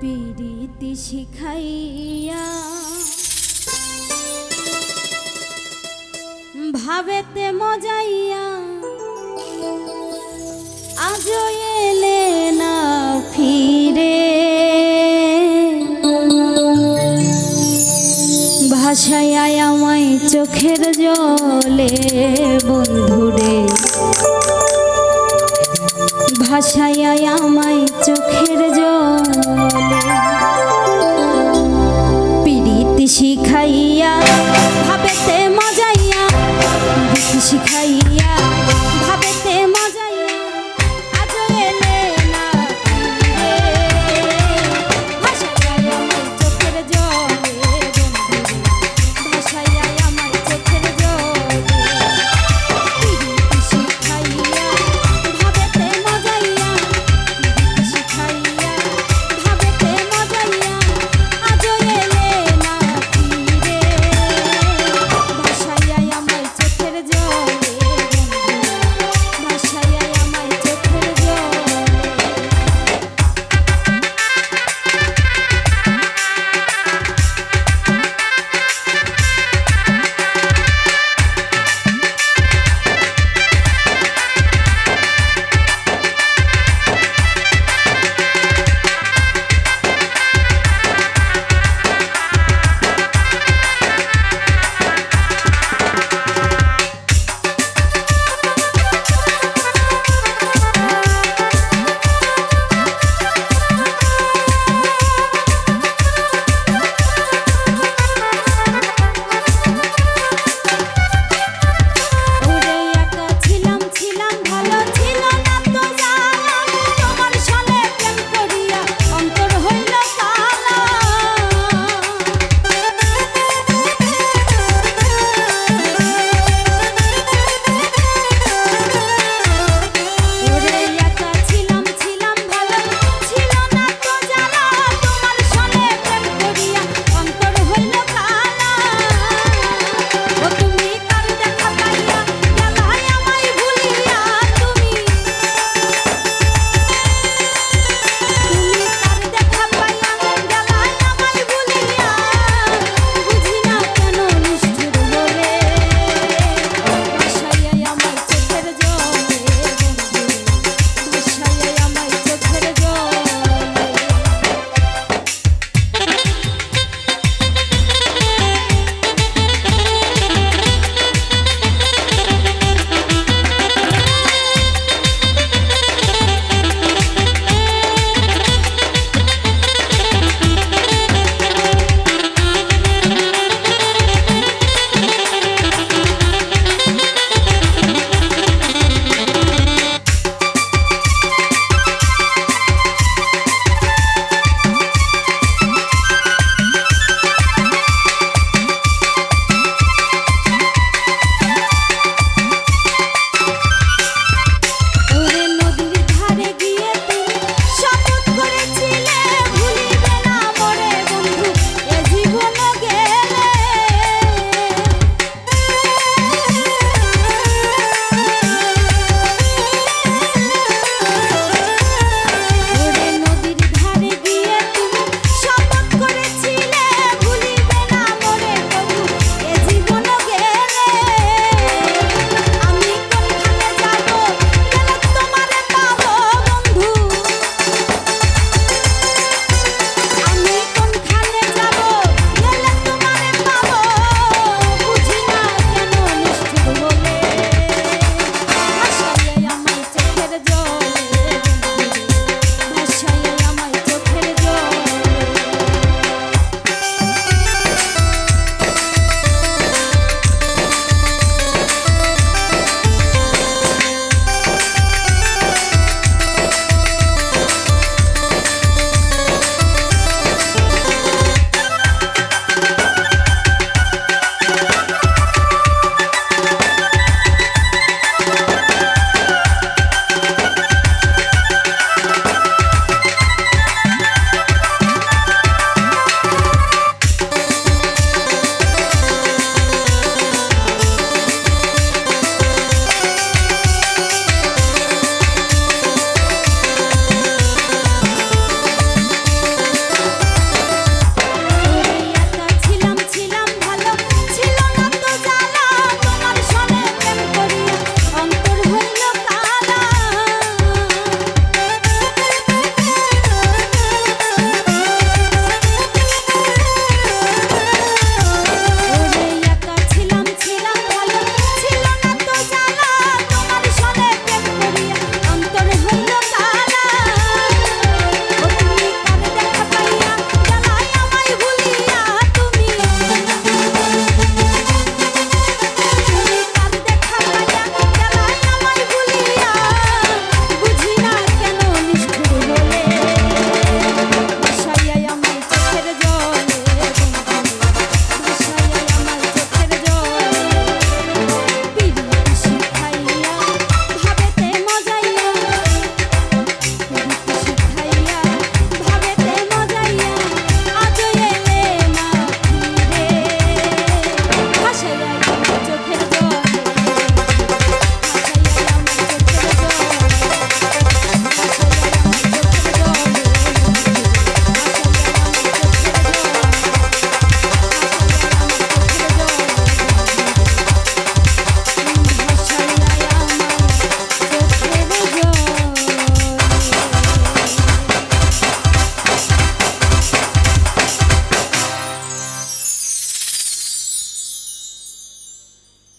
পিরিতি শিখাইয়া ভাবেতে মজাইয়া আজ এলে না ফিরে। ভাষায় আমায় চোখের জলে বন্ধুরে ভাষায় আমায় চোখের জলে।